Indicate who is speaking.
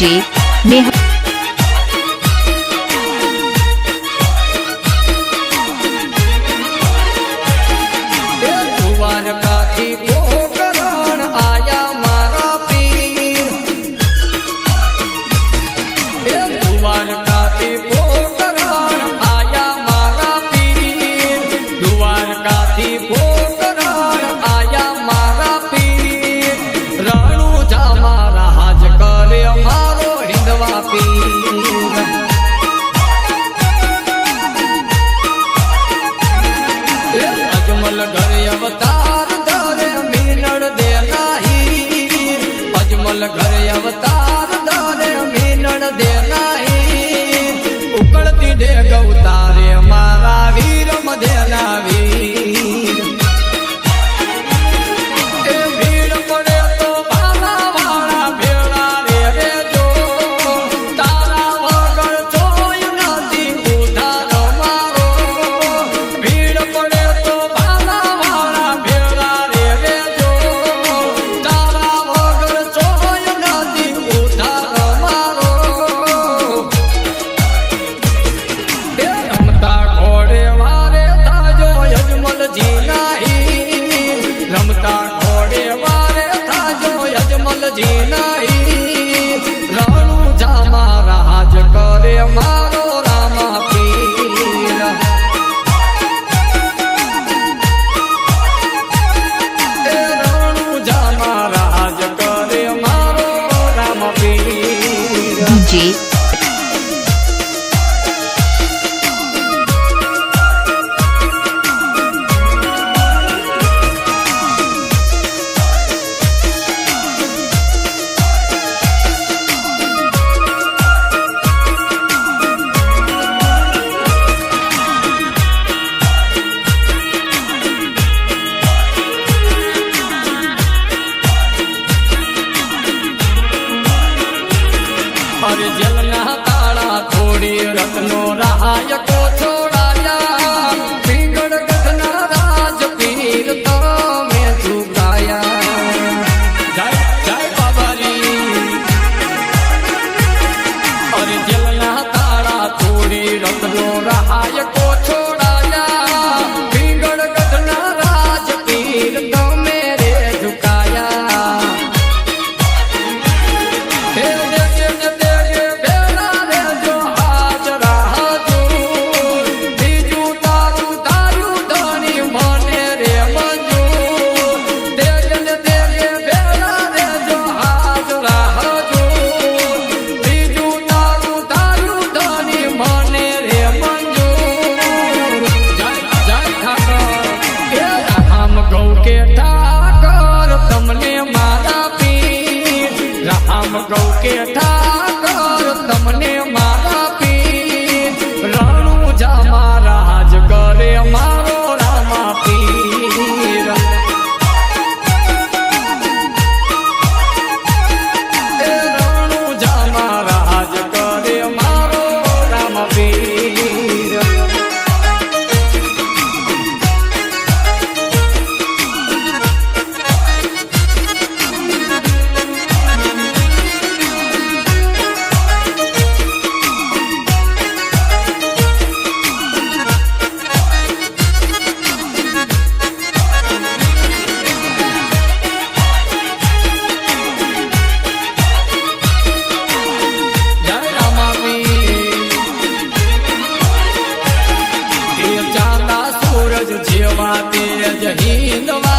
Speaker 1: যে নেহা ઘરે અવત કે ઠાકર તમને મારા પીર. રામ કહું કે જ જીવાતી જ હિંદવા